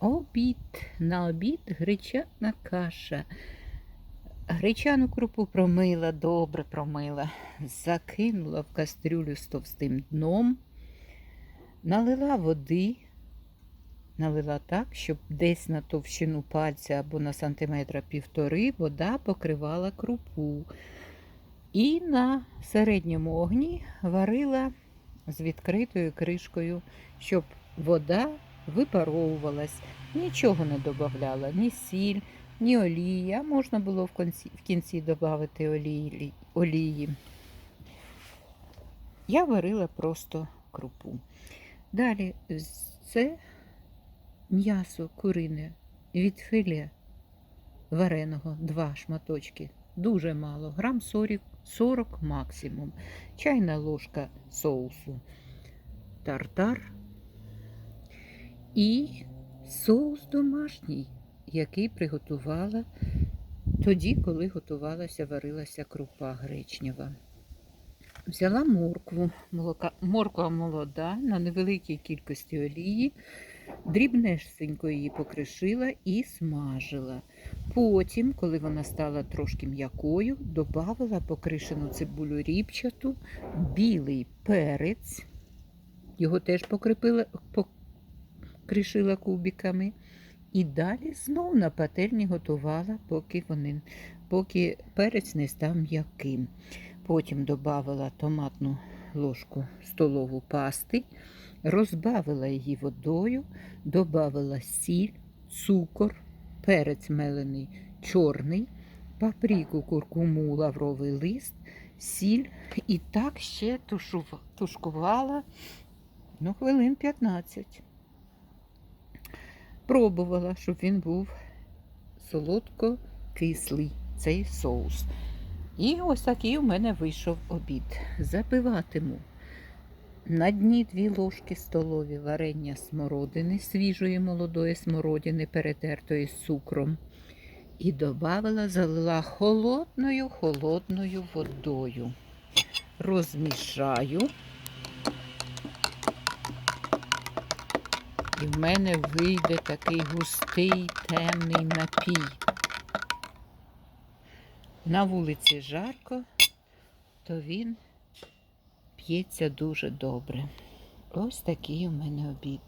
Обід. На обід гречана каша. Гречану крупу промила, добре промила, закинула в кастрюлю з товстим дном, налила води, налила так, щоб десь на товщину пальця або на сантиметра півтори вода покривала крупу. І на середньому огні варила з відкритою кришкою, щоб вода випаровувалась, нічого не додавала, ні сіль, ні олії. А можна було в кінці, в кінці додати олії, олії. Я варила просто крупу. Далі це м'ясо курине від філе вареного, два шматочки. Дуже мало, грам 40, 40 максимум. Чайна ложка соусу тартар і соус домашній, який приготувала тоді, коли готувалася, варилася крупа гречнева. Взяла моркву, молока, морква молода на невеликій кількості олії, дрібнесенько її покришила і смажила. Потім, коли вона стала трошки м'якою, додавала покришену цибулю ріпчату, білий перець, його теж покріпила, покришила кубиками. І далі знов на пательні готувала, поки, вони, поки перець не став м'яким. Потім додавала томатну ложку столову пасти, розбавила її водою, додавала сіль, цукор, перець мелений чорний, паприку, куркуму, лавровий лист, сіль і так ще тушкувала ну, хвилин 15. Пробувала, щоб він був солодко-кислий цей соус. І ось такий у мене вийшов обід. Запиватиму на дні дві ложки столові варення смородини, свіжої молодої смородини, перетертої з цукром. І додавала, залила холодною холодною водою. Розмішаю. І в мене вийде такий густий темний напій. На вулиці жарко, то він п'ється дуже добре. Ось такий у мене обід.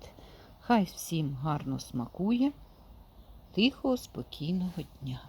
Хай всім гарно смакує, тихого, спокійного дня.